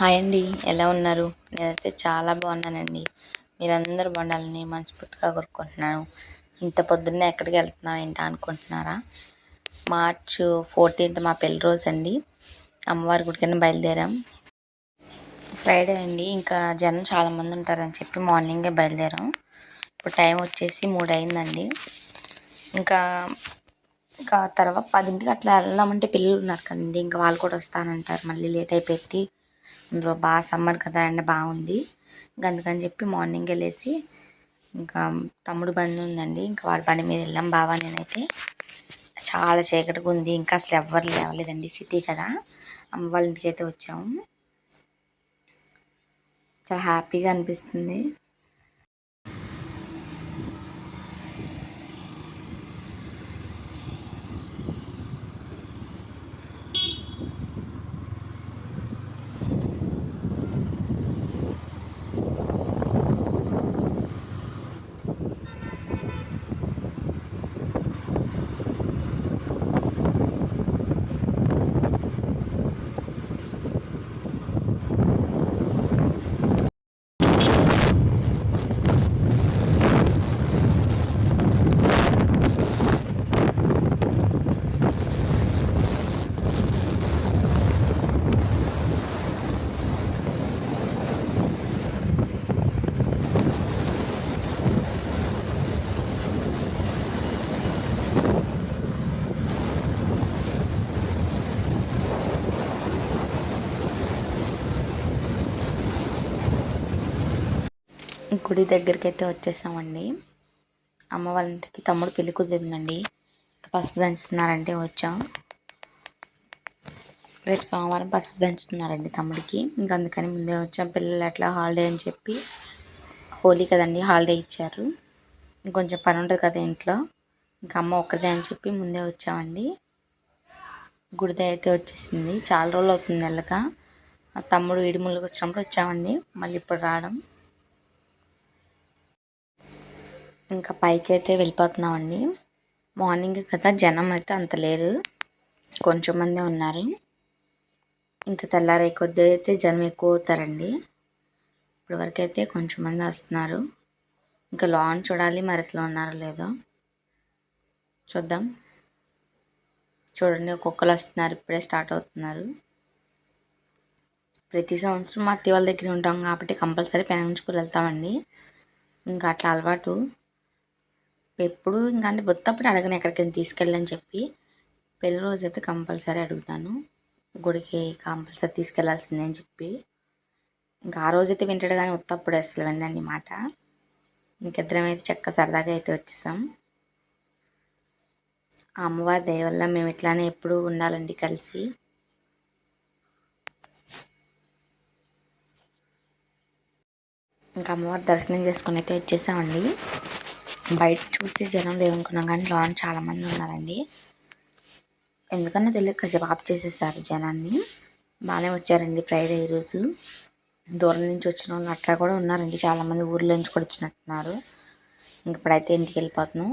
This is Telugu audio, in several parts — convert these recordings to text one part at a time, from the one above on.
హాయ్ అండి. ఎలా ఉన్నారు? నేనైతే చాలా బాగున్నానండి. మీరందరూ బాగుండాలని మనస్ఫూర్తిగా కోరుకుంటున్నాను. ఇంత పొద్దున్నే ఎక్కడికి వెళ్తున్నాం ఏంటా అనుకుంటున్నారా? మార్చ్ ఫోర్టీన్త్ మా పెళ్ళి రోజు అండి. అమ్మవారి గుడికైనా బయలుదేరాం. ఫ్రైడే అండి. ఇంకా జనం చాలామంది ఉంటారని చెప్పి మార్నింగే బయలుదేరాం. ఇప్పుడు టైం వచ్చేసి మూడు అయిందండి ఇంకా ఇంకా తర్వాత పదింటికి అట్లా వెళ్దామంటే పిల్లలు ఉన్నారు కదండి. ఇంకా వాళ్ళు కూడా వస్తానంటారు. మళ్ళీ లేట్ అయిపోయి ఇందులో బాగా సమ్మర్ కదా అండి బాగుంది. ఇంకా అందుకని చెప్పి మార్నింగ్ వెళ్ళేసి ఇంకా తమ్ముడు బండి ఉందండి ఇంకా వాడి పని మీద వెళ్ళాం బావా నేనైతే. చాలా చీకటిగా ఉంది ఇంకా అసలు ఎవ్వరు లేవలేదండి సిటీ కదా. అమ్మ వాళ్ళ ఇంటికి అయితే వచ్చాము. చాలా హ్యాపీగా అనిపిస్తుంది. గుడి దగ్గరికి అయితే వచ్చేసామండి. అమ్మ వాళ్ళ ఇంటికి తమ్ముడు పెళ్ళి కుదిరిందండి. పసుపు దంచుతున్నారంటే వచ్చాం. రేపు సోమవారం పసుపు దంచుతున్నారండి తమ్ముడికి. ఇంకా అందుకని ముందే వచ్చాం. పిల్లలు ఎట్లా హాలిడే అని చెప్పి హోలీ కదండి హాలిడే ఇచ్చారు. ఇంకొంచెం పని ఉంటుంది కదా ఇంట్లో. ఇంకా అమ్మ ఒక్కదే అని చెప్పి ముందే వచ్చామండి. గుడిదే అయితే వచ్చేసింది. చాలా రోజులు అవుతుంది వెళ్ళక తమ్ముడు ఇడిముళ్ళకి వచ్చినప్పుడు వచ్చామండి. మళ్ళీ ఇప్పుడు రావడం. ఇంకా పైకి అయితే వెళ్ళిపోతున్నామండి. మార్నింగ్ కదా జనం అయితే అంత లేరు. కొంచెం మంది ఉన్నారు. ఇంకా తెల్లారే కొద్ది అయితే జనం ఎక్కువ అవుతారండి. ఇప్పటివరకు అయితే కొంచెం మంది వస్తున్నారు. ఇంకా లాన్ చూడాలి మరి అసలు ఉన్నారో లేదో. చూద్దాం. చూడండి ఒక్కొక్కరు వస్తున్నారు ఇప్పుడే స్టార్ట్ అవుతున్నారు. ప్రతి సంవత్సరం మా అత్తి వాళ్ళ దగ్గర ఉంటాం కాబట్టి కంపల్సరీ పెనంచుకుని వెళ్తామండి. ఇంకా అట్లా అలవాటు. ఎప్పుడు ఇంకా అంటే బొత్తప్పుడు అడగను ఎక్కడికైనా తీసుకెళ్ళని చెప్పి. పెళ్ళి రోజు అయితే కంపల్సరీ అడుగుతాను. గుడికి కంపల్సరీ తీసుకెళ్ళాల్సిందే అని చెప్పి. ఇంకా ఆ రోజైతే వింటాడు కానీ ఉత్తప్పుడు అసలు వినండి మాట. ఇంకిద్దరం అయితే చక్క సరదాగా అయితే వచ్చేసాం. ఆ అమ్మవారి దయ వల్ల మేము ఇట్లానే ఎప్పుడు ఉండాలండి కలిసి. ఇంకా అమ్మవారి దర్శనం చేసుకుని అయితే వచ్చేసామండి. బయట చూస్తే జనం లేవనుకున్నాం కానీ లోన్ చాలామంది ఉన్నారండి. ఎందుకన్నా తెలియదు కాసేపు ఆఫ్ చేసేసారు జనాన్ని. బాగానే వచ్చారండి ఫ్రైడే ఈరోజు. దూరం నుంచి వచ్చిన వాళ్ళు అట్లా కూడా ఉన్నారండి. చాలామంది ఊర్లో నుంచి కూడా వచ్చినట్టున్నారు. ఇంక ఇప్పుడైతే ఇంటికి వెళ్ళిపోతున్నాం.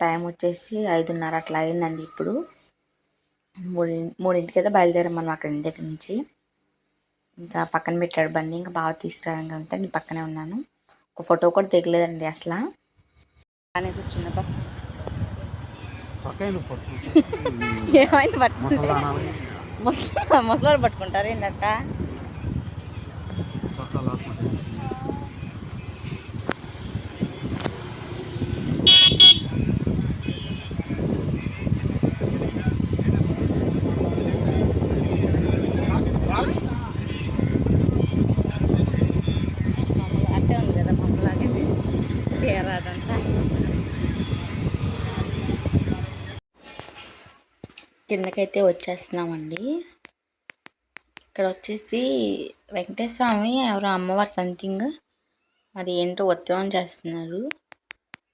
టైం వచ్చేసి ఐదున్నర అట్లా అయిందండి ఇప్పుడు. మూడి మూడింటికి అయితే బయలుదేరాం మనం అక్కడ ఇంటి దగ్గర నుంచి. ఇంకా పక్కన పెట్టాడు బండి ఇంకా బాగా తీసుకురావడం కాబట్టి నేను పక్కనే ఉన్నాను. ఒక ఫోటో కూడా దిగలేదండి అసలు. బాగానే కూర్చుందా ఏమైంది పట్టుకుంటే? ముసలాలు. పట్టుకుంటారు. ఏంటంట అట్టే ఉంది కదా మమ్మలాగే చేయరాదంతా కిందకైతే వచ్చేస్తున్నామండి. ఇక్కడ వచ్చేసి వెంకటేశ్వర ఎవరో అమ్మవారి సంథింగ్. మరి ఏంటో ఉత్సవం చేస్తున్నారు.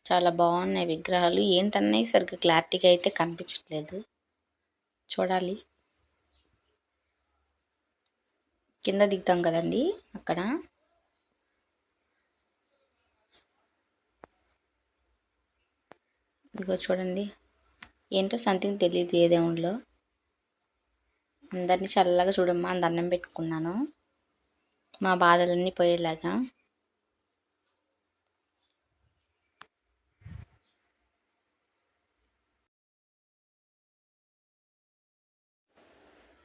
చాలా బాగున్నాయి విగ్రహాలు. ఏంటన్నాయి సరిగ్గా క్లారిటీగా అయితే కనిపించట్లేదు. చూడాలి. కింద దిగుతాం కదండి అక్కడ. ఇదిగో చూడండి. ఏంటో సంథింగ్ తెలియదు ఏ దేవుడిలో అందరినీ చల్లగా చూడమ్మా అని అన్నం పెట్టుకున్నాను. మా బాధలన్నీ పోయేలాగా.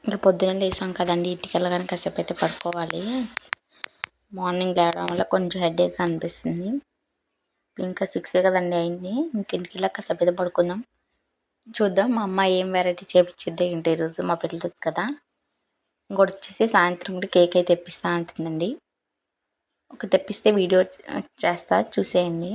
ఇంకా పొద్దున లేసాం కదండి ఇంటికి వెళ్ళగానే కాసేపు అయితే పడుకోవాలి. మార్నింగ్ లేవడం వల్ల కొంచెం హెడేక్ అనిపిస్తుంది. ఇంకా సిక్సే కదండి అయింది ఇంక ఇంటికి వెళ్ళాక కాసేపు అయితే పడుకుందాం. చూద్దాం. మా అమ్మ ఏం వెరైటీ చేపించింది ఏంటి ఈరోజు మా పిల్లలు రోజు కదా. ఇంకోటి వచ్చేసి సాయంత్రం కూడా కేక్ అయితే తెప్పిస్తా అంటుందండి. ఒక తెప్పిస్తే వీడియో చేస్తా చూసేయండి.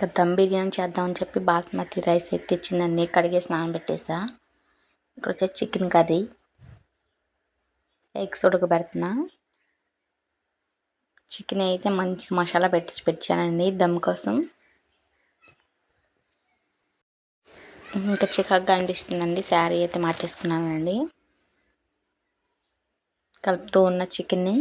ఇంకా దమ్ బిర్యానీ చేద్దామని చెప్పి బాస్మతి రైస్ అయితే తెచ్చిందండి స్నానం పెట్టేసా. ఇక్కడ వచ్చేసి చికెన్ కర్రీ. ఎగ్స్ ఉడకబెడుతున్నా. చికెన్ అయితే మంచిగా మసాలా పెట్టి పెట్టానండి దమ్ కోసం. ఇంకా చికాగ్గా అనిపిస్తుందండి శారీ అయితే మార్చేసుకున్నానండి. కలుపుతూ ఉన్న చికెన్ని.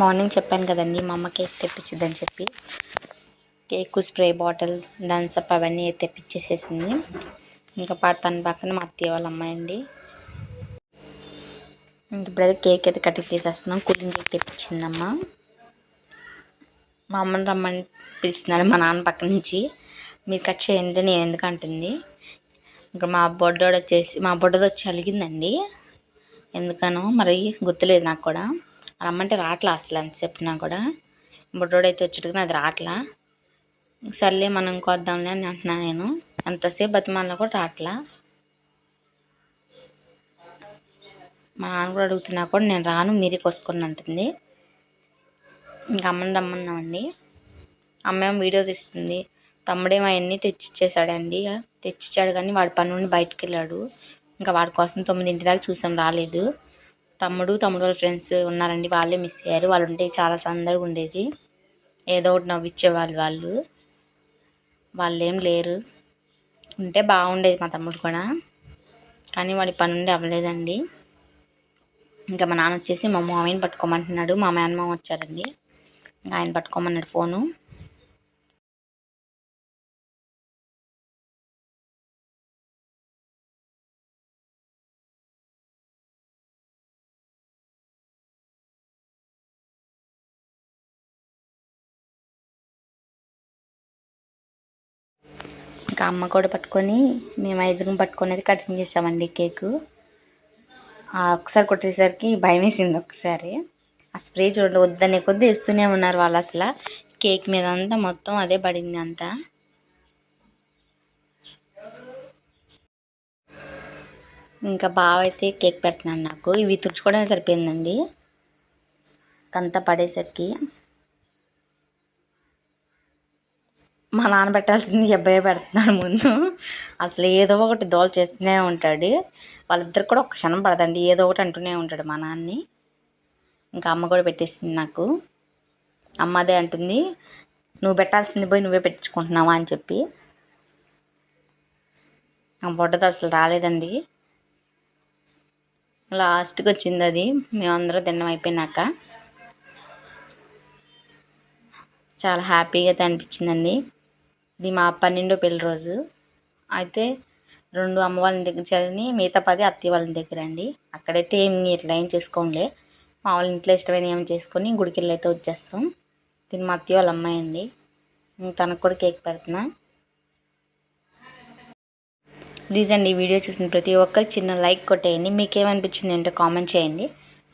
మార్నింగ్ చెప్పాను కదండి మా అమ్మ కేక్ తెప్పించిద్దని చెప్పి. కేక్ స్ప్రే బాటిల్ థమ్స్అప్ అవన్నీ తెప్పించేసేసింది. ఇంకా తన పక్కన మా అత్తయ్య వాళ్ళ అమ్మాయి అండి. ఇప్పుడైతే కేక్ అయితే కటింగ్ చేసేస్తున్నాం కూలింగ్ కేక్ తెప్పించిందమ్మ. మా అమ్మని రమ్మని పిలుస్తున్నాడు మా నాన్న పక్క నుంచి. మీరు కట్ చేయండి నేను ఎందుకు అంటుంది. ఇంకా మా బొడ్డోడు వచ్చేసి మా బొడ్డది వచ్చి అలిగిందండి. ఎందుకనో మరి గుర్తులేదు నాకు కూడా. రమ్మంటే రాట్లా అసలు అని చెప్పినా కూడా. బుడ్డోడైతే వచ్చేట్టుగా అది రాట్లా. సర్లే మనం కొద్దాంలే అని అంటున్నా నేను. ఎంతసేపు బతిమాలినా కూడా రాట్లా. మా నాన్న కూడా అడుగుతున్నా కూడా నేను రాను మీరే కోసుకొని అంటుంది. ఇంకా అమ్మని రమ్మన్నామండి. అమ్మేమో వీడియో తీస్తుంది. తమ్ముడేమో అవన్నీ తెచ్చిచ్చేసాడండి. తెచ్చిచ్చాడు కానీ వాడి పని నుండి బయటకు వెళ్ళాడు ఇంకా వాడి కోసం తొమ్మిదింటి దాకా చూసాం రాలేదు. తమ్ముడు తమ్ముడు వాళ్ళ ఫ్రెండ్స్ ఉన్నారండి. వాళ్ళే మిస్ అయ్యారు. వాళ్ళు ఉంటే చాలా సందడిగా ఉండేది. ఏదో ఒకటి నవ్విచ్చేవాళ్ళు వాళ్ళు. వాళ్ళేం లేరు. ఉంటే బాగుండేది మా తమ్ముడు కూడా. కానీ వాడి పని ఉండి అవ్వలేదండి. ఇంకా మా నాన్న వచ్చేసి మా మామయ్యని పట్టుకోమంటున్నాడు. మా మేనమామ వచ్చారండి. ఆయన పట్టుకోమన్నాడు ఫోను. ఇంకా అమ్మ కూడా పట్టుకొని మేము ఐదుగురం పట్టుకునేది కటింగ్ చేసామండి కేకు. ఒకసారి కొట్టేసరికి భయం వేసింది ఒకసారి. ఆ స్ప్రే చూడండి వద్దనే కొద్ది వేస్తూనే ఉన్నారు వాళ్ళు అసలు. కేక్ మీద అంతా మొత్తం అదే పడింది అంతా. ఇంకా బావ అయితే కేక్ పెడుతున్నాను నాకు. ఇవి తుడుచుకోవడమే సరిపోయిందండి. అంతా పడేసరికి. మా నాన్న పెట్టాల్సింది అబ్బాయి పెడుతున్నాడు ముందు. అసలు ఏదో ఒకటి దోలు చేస్తూనే ఉంటాడు. వాళ్ళిద్దరు కూడా ఒక క్షణం పడదండి. ఏదో ఒకటి అంటూనే ఉంటాడు మా నాన్నని ఇంకా అమ్మ కూడా పెట్టేసింది నాకు. అమ్మ అదే అంటుంది నువ్వు పెట్టాల్సింది పోయి నువ్వే పెట్టించుకుంటున్నావా అని చెప్పి. నా బొడ్డది అసలు రాలేదండి. లాస్ట్కి వచ్చింది అది. మేమందరం తినడం అయిపోయినాక. చాలా హ్యాపీగా అయితే అనిపించిందండి. ఇది మా పన్నెండో పెళ్ళి రోజు. అయితే రెండు అమ్మ వాళ్ళ దగ్గర చదివి మిగతా పది అత్తయ్య వాళ్ళ దగ్గర అండి. అక్కడైతే ఏమి ఇట్లా ఏం చేసుకోంలే. మా వాళ్ళ ఇంట్లో ఇష్టమైన ఏం చేసుకొని గుడికి వెళ్ళి అయితే వచ్చేస్తాం. దీని మా అత్తయ్య వాళ్ళ అమ్మాయి అండి. తనకు కూడా కేక్ పెడుతున్నా. ప్లీజ్ అండి ఈ వీడియో చూసిన ప్రతి ఒక్కరు చిన్న లైక్ కొట్టేయండి. మీకు ఏమనిపించింది ఏంటో కామెంట్ చేయండి.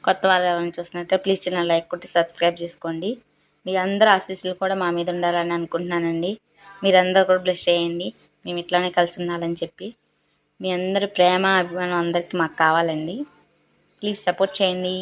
కొత్త వాళ్ళు ఎవరైనా చూస్తున్నట్టే ప్లీజ్ చిన్న లైక్ కొట్టి సబ్స్క్రైబ్ చేసుకోండి. మీ అందరి ఆశీస్సులు కూడా మా మీద ఉండాలని అనుకుంటున్నానండి. మీరందరూ కూడా బ్లెస్ చేయండి. మేము ఇట్లానే కలిసి ఉండాలని చెప్పి మీ అందరి ప్రేమ అభిమానం అందరికీ మాకు కావాలండి. ప్లీజ్ సపోర్ట్ చేయండి.